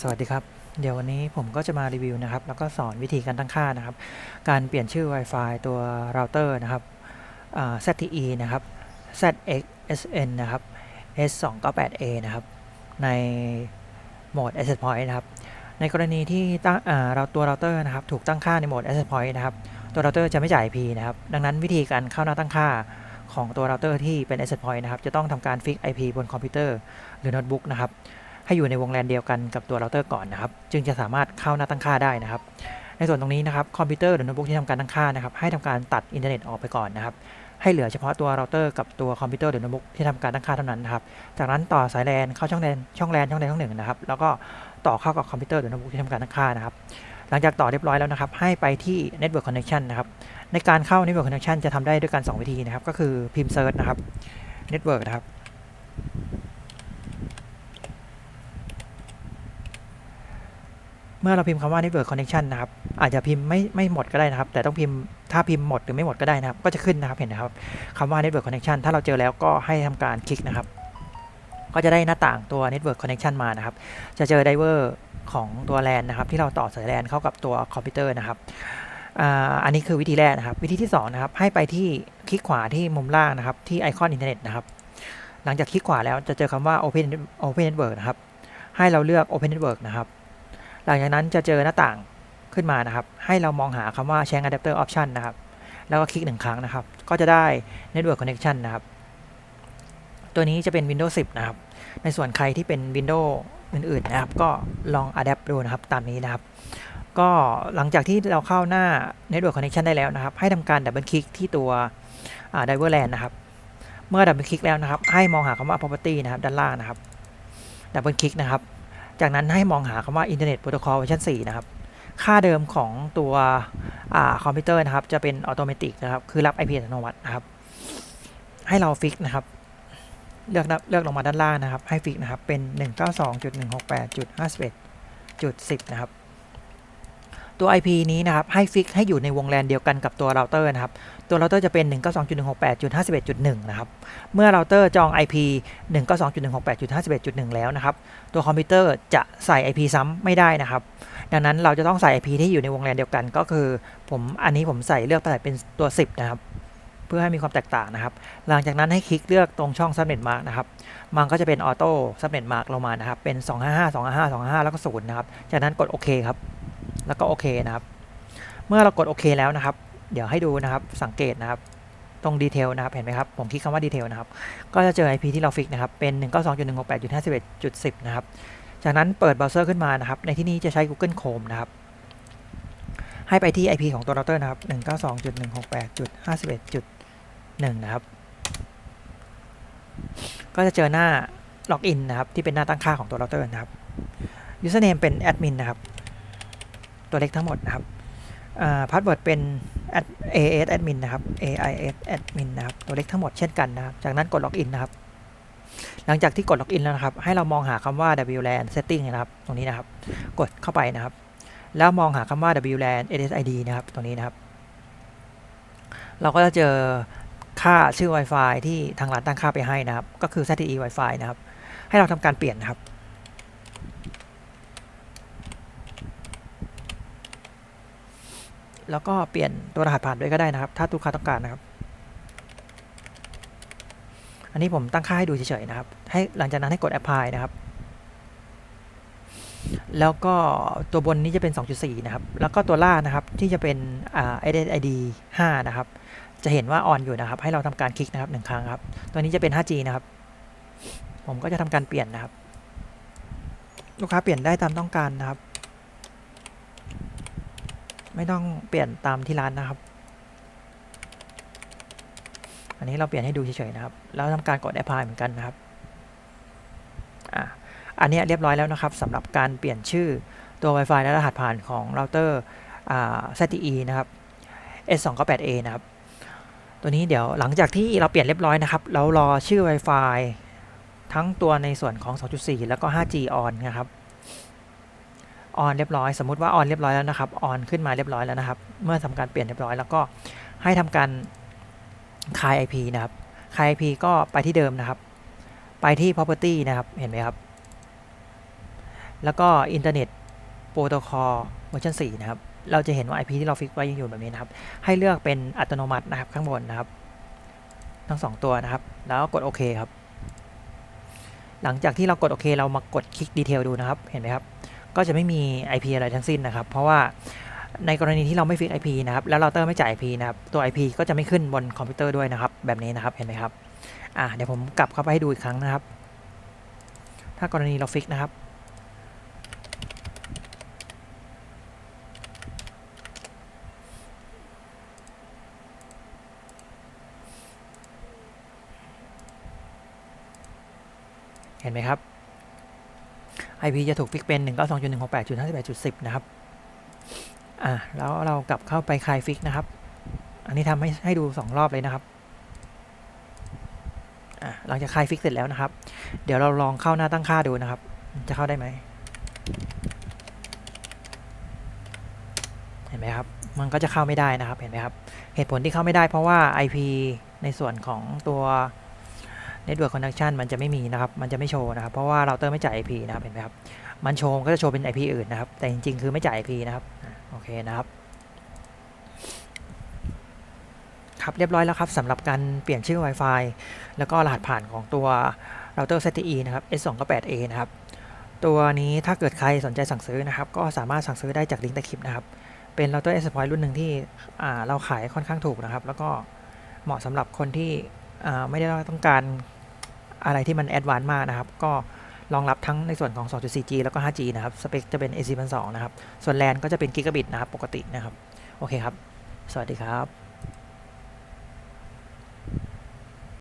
สวัสดีครับ เดี๋ยววันนี้ผมก็จะมารีวิวนะครับ แล้วก็สอนวิธีการตั้งค่านะครับ การเปลี่ยนชื่อ Wi-Fi ตัวเราเตอร์นะครับ ZTE นะครับ ZXSN นะครับ S298A นะครับ ในโหมด Access Point นะครับ ในกรณีที่ตั้งเราตัวเราเตอร์นะครับ ถูกตั้งค่าในโหมด Access Point นะครับ ตัวเราเตอร์จะไม่จ่าย IP นะครับ ดังนั้นวิธีการเข้าหน้าตั้งค่าของตัวเราเตอร์ที่เป็น Access Point นะครับ จะต้องทำการฟิก IP บนคอมพิวเตอร์หรือโน้ตบุ๊กนะครับ ให้อยู่ในวงแลนเดียวกันกับตัวเราเตอร์ก่อนนะครับ จึงจะสามารถเข้าหน้าตั้งค่าได้นะครับ ในส่วนตรงนี้นะครับคอมพิวเตอร์หรือโน้ตบุ๊กที่ทำการตั้งค่านะครับ ให้ทำการตัดอินเทอร์เน็ตออกไปก่อนนะครับ ให้เหลือเฉพาะตัวเราเตอร์กับตัวคอมพิวเตอร์หรือโน้ตบุ๊กที่ทำการตั้งค่าเท่านั้นนะครับ จากนั้นต่อสายแลนเข้าช่องแลนช่องแลนช่องใดช่องหนึ่งนะครับ แล้วก็ต่อเข้ากับคอมพิวเตอร์หรือโน้ตบุ๊กที่ทำการตั้งค่านะครับหลังจากต่อเรียบร้อยแล้วนะครับ ให้ไปที่ Network Connection นะครับ ในการเข้า Network Connection จะทำได้ด้วยกัน 2 วิธีนะครับ ก็คือพิมพ์ Search นะครับ Network นะครับ มื่อเราพิมพ์คำว่า network connection นะครับ อาจจะพิมพ์ไม่ไม่หมดก็ได้นะครับ แต่ต้องพิมพ์ถ้าพิมพ์หมดหรือไม่หมดก็ได้นะครับ ก็จะขึ้นนะครับเห็นนะครับคำว่า network connection ถ้าเราเจอแล้วก็ให้ทำการคลิกนะครับ ก็จะได้หน้าต่างตัว network connection มานะครับ จะเจอไดเวอร์ของตัว LAN นะครับ ที่เราต่อสาย LAN เข้ากับตัวคอมพิวเตอร์นะครับอันนี้คือวิธีแรกนะครับ วิธีที่2นะครับให้ไปที่คลิกขวาที่มุมล่างนะครับที่ไอคอนอินเทอร์เน็ตนะครับ หลังจากคลิกขวาแล้วจะเจอคำว่า open open network นะครับให้เราเลือก open network นะครับ หลังจากนั้นจะเจอหน้าต่างขึ้นมานะครับ ให้เรามองหาคำว่า change adapter option นะครับ แล้วก็คลิกหนึ่งครั้งนะครับ ก็จะได้ network connection นะครับ ตัวนี้จะเป็น Windows 10 นะครับ ในส่วนใครที่เป็น Windows อื่นๆนะครับ ก็ลอง adapt ดูนะครับ ตามนี้นะครับ ก็หลังจากที่เราเข้าหน้า network connection ได้แล้วนะครับ ให้ทำการดับเบิลคลิกที่ตัว driver LAN นะครับ เมื่อดับเบิลคลิกแล้วนะครับ ให้มองหาคำว่า property นะครับ ด้านล่างนะครับ ดับเบิลคลิกนะครับ จากนั้นให้มองหาคำว่า Internet Protocol เวอร์ชัน4นะครับ ค่าเดิมของตัวคอมพิวเตอร์นะครับ จะเป็นออโตเมติกนะครับ คือรับ IP อัตโนมัตินะครับ ให้เราฟิกนะครับ เลือกเลือกลงมาด้านล่างนะครับ ให้ฟิกนะครับ เป็น 192.168.51.10 นะครับ ตัว IP นี้นะครับให้ฟิกให้อยู่ในวงแลนเดียวกันกับตัวเราเตอร์นะครับ ตัวเราเตอร์จะเป็น 192.168.51.1 นะครับ เมื่อเราเตอร์จอง IP 192.168.51.1 แล้วนะครับ ตัวคอมพิวเตอร์จะใส่ IP ซ้ำไม่ได้นะครับ ดังนั้นเราจะต้องใส่ IP ที่อยู่ในวงแลนเดียวกัน ก็คือผมอันนี้ผมใส่เลือกใส่เป็นตัว 10 นะครับเพื่อให้มีความแตกต่างนะครับ หลังจากนั้นให้คลิกเลือกตรงช่อง Subnet Mark นะครับ มันก็จะเป็นออโต้ Subnet Mark ลงมานะครับ เป็น 255 255 255 แล้วก็ 0 นะครับ จากนั้นกดโอเคครับ แล้วก็โอเคนะครับ เมื่อเรากดโอเคแล้วนะครับ เดี๋ยวให้ดูนะครับสังเกตนะครับ ตรงดีเทลนะครับเห็นไหมครับ ผมคลิกคำว่าดีเทลนะครับ ก็จะเจอ IP ที่เราฟิกนะครับ เป็น 192.168.51.10 นะครับ จากนั้นเปิดเบราว์เซอร์ขึ้นมานะครับ ในที่นี้จะใช้ Google Chrome นะครับ ให้ไปที่ IP ของตัวเราเตอร์นะครับ 192.168.51.1 นะครับ ก็จะเจอหน้าล็อกอินนะครับที่เป็นหน้าตั้งค่าของตัวเราเตอร์นะครับ username เป็นแอดมินนะครับ ตัวเล็กทั้งหมดนะครับพาสเวิร์ดเป็น AIS admin นะครับ AIS admin นะครับ ตัวเล็กทั้งหมดเช่นกันนะครับ จากนั้นกดล็อกอินนะครับ หลังจากที่กดล็อกอินแล้วนะครับ ให้เรามองหาคำว่า WLAN setting นะครับ ตรงนี้นะครับ กดเข้าไปนะครับ แล้วมองหาคำว่า WLAN SSID นะครับ ตรงนี้นะครับ เราก็จะเจอค่าชื่อ Wi-Fi ที่ทางร้านตั้งค่าไปให้นะครับ ก็คือ ZTE Wi-Fi นะครับ ให้เราทำการเปลี่ยนนะครับ แล้วก็เปลี่ยนตัวรหัสผ่านด้วยก็ได้นะครับ ถ้าลูกค้าต้องการนะครับ อันนี้ผมตั้งค่าให้ดูเฉยๆนะครับ ให้หลังจากนั้นให้กด apply นะครับ แล้วก็ตัวบนนี้จะเป็น 2.4 นะครับ แล้วก็ตัวล่างนะครับที่จะเป็นอ่า ID 5 นะครับ จะเห็นว่าออนอยู่นะครับ ให้เราทำการคลิกนะครับหนึ่งครั้งครับ ตัวนี้จะเป็น 5G นะครับ ผมก็จะทำการเปลี่ยนนะครับ ลูกค้าเปลี่ยนได้ตามต้องการนะครับ ไม่ต้องเปลี่ยนตามที่ร้านนะครับ อันนี้เราเปลี่ยนให้ดูเฉยๆนะครับ แล้วทำการกด apply เหมือนกันนะครับอะอันนี้เรียบร้อยแล้วนะครับสำหรับการเปลี่ยนชื่อตัว Wi-Fi และรหัสผ่านของเราเตอร์ ZTE นะครับ S298A นะครับ ตัวนี้เดี๋ยวหลังจากที่เราเปลี่ยนเรียบร้อยนะครับ เรารอชื่อ Wi-Fi ทั้งตัวในส่วนของ 2.4 แล้วก็ 5G on นะครับ ออนเรียบร้อยสมมุติว่าออนเรียบร้อยแล้วนะครับออนขึ้นมาเรียบร้อยแล้วนะครับ เมื่อทำการเปลี่ยนเรียบร้อยแล้วก็ให้ทำการคาย IP นะครับคาย IP ก็ไปที่เดิมนะครับ ไปที่ property นะครับเห็นไหมครับ แล้วก็อินเทอร์เน็ตโปรโตคอลเวอร์ชัน4นะครับเราจะเห็นว่า IP ที่เราฟิกไว้ยังอยู่แบบนี้นะครับ ให้เลือกเป็นอัตโนมัตินะครับข้างบนนะครับ ทั้ง 2 ตัวนะครับ แล้วกดโอเคครับ หลังจากที่เรากดโอเค เรามากดคลิกดีเทลดูนะครับ เห็นไหมครับ ก็จะไม่มี IP อะไรทั้งสิ้นนะครับ เพราะว่าในกรณีที่เราไม่ฟิก IP นะครับ แล้วเราเตอร์ไม่จ่าย IP นะครับ ตัว IP ก็จะไม่ขึ้นบนคอมพิวเตอร์ด้วยนะครับ แบบนี้นะครับ เห็นไหมครับ อ่าเดี๋ยวผมกลับเข้าไปให้ดูอีกครั้งนะครับ ถ้ากรณีเราฟิกนะครับ เห็นไหมครับ IP จะถูกฟิกเป็น 192.168.51.10 นะครับ อ่า แล้วเรากลับเข้าไปคลายฟิกนะครับ อันนี้ทำให้ให้ดู 2 รอบเลยนะครับ อ่าหลังจากคลายฟิกเสร็จแล้วนะครับ เดี๋ยวเราลองเข้าหน้าตั้งค่าดูนะครับ จะเข้าได้ไหม เห็นไหมครับ มันก็จะเข้าไม่ได้นะครับ เห็นไหมครับ เหตุผลที่เข้าไม่ได้เพราะว่า IP ในส่วนของตัว Network Connection มันจะไม่มีนะครับ มันจะไม่โชว์นะครับ เพราะว่าเราเตอร์ไม่จ่าย IP นะครับ เห็นไหมครับ มันโชว์ก็จะโชว์เป็น IP อื่นนะครับ แต่จริงๆ คือไม่จ่าย IP นะครับ โอเคนะครับ ครับ เรียบร้อยแล้วครับสำหรับการเปลี่ยนชื่อ Wi-Fi แล้วก็รหัสผ่านของตัวเราเตอร์ ZTE นะครับ S298A นะครับ ตัวนี้ถ้าเกิดใครสนใจสั่งซื้อนะครับ ก็สามารถสั่งซื้อได้จากลิงก์ใต้คลิปนะครับ เป็นเราเตอร์ S Point รุ่นหนึ่งที่เราขายค่อนข้างถูกนะครับ แล้วก็เหมาะสำหรับคนที่ไม่ได้ต้องการ อะไรที่มันแอดวานซ์มากนะครับ ก็รองรับทั้งในส่วนของ 2.4G แล้วก็ 5G นะครับ สเปคจะเป็น AC 1 2นะครับ ส่วนแลนก็จะเป็นกิกะบิตนะครับ ปกตินะครับ โอเคครับ สวัสดีครับ